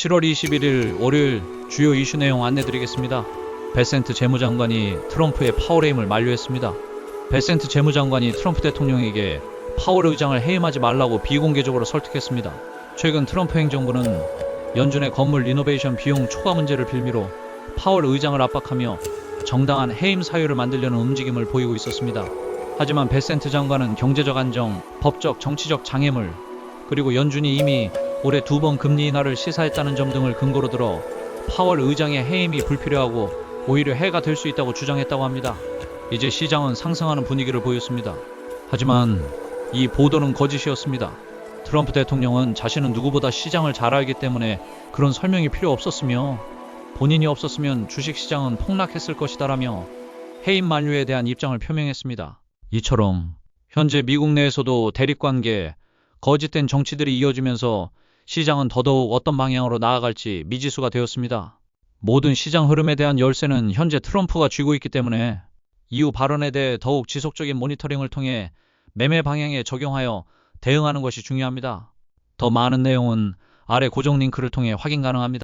7월 21일 월요일 주요 이슈 내용 안내드리겠습니다. 베센트 재무장관이 트럼프의 파워레임을 만류했습니다. 베센트 재무장관이 트럼프 대통령에게 파월 의장을 해임하지 말라고 비공개적으로 설득했습니다. 최근 트럼프 행정부는 연준의 건물 리노베이션 비용 초과 문제를 빌미로 파월 의장을 압박하며 정당한 해임 사유를 만들려는 움직임을 보이고 있었습니다. 하지만 베센트 장관은 경제적 안정, 법적, 정치적 장애물, 그리고 연준이 이미 올해 두 번 금리 인하를 시사했다는 점 등을 근거로 들어 파월 의장의 해임이 불필요하고 오히려 해가 될 수 있다고 주장했다고 합니다. 이제 시장은 상승하는 분위기를 보였습니다. 하지만 이 보도는 거짓이었습니다. 트럼프 대통령은 자신은 누구보다 시장을 잘 알기 때문에 그런 설명이 필요 없었으며 본인이 없었으면 주식 시장은 폭락했을 것이다라며 해임 만류에 대한 입장을 표명했습니다. 이처럼 현재 미국 내에서도 대립 관계, 거짓된 정치들이 이어지면서 시장은 더더욱 어떤 방향으로 나아갈지 미지수가 되었습니다. 모든 시장 흐름에 대한 열쇠는 현재 트럼프가 쥐고 있기 때문에 이후 발언에 대해 더욱 지속적인 모니터링을 통해 매매 방향에 적용하여 대응하는 것이 중요합니다. 더 많은 내용은 아래 고정 링크를 통해 확인 가능합니다.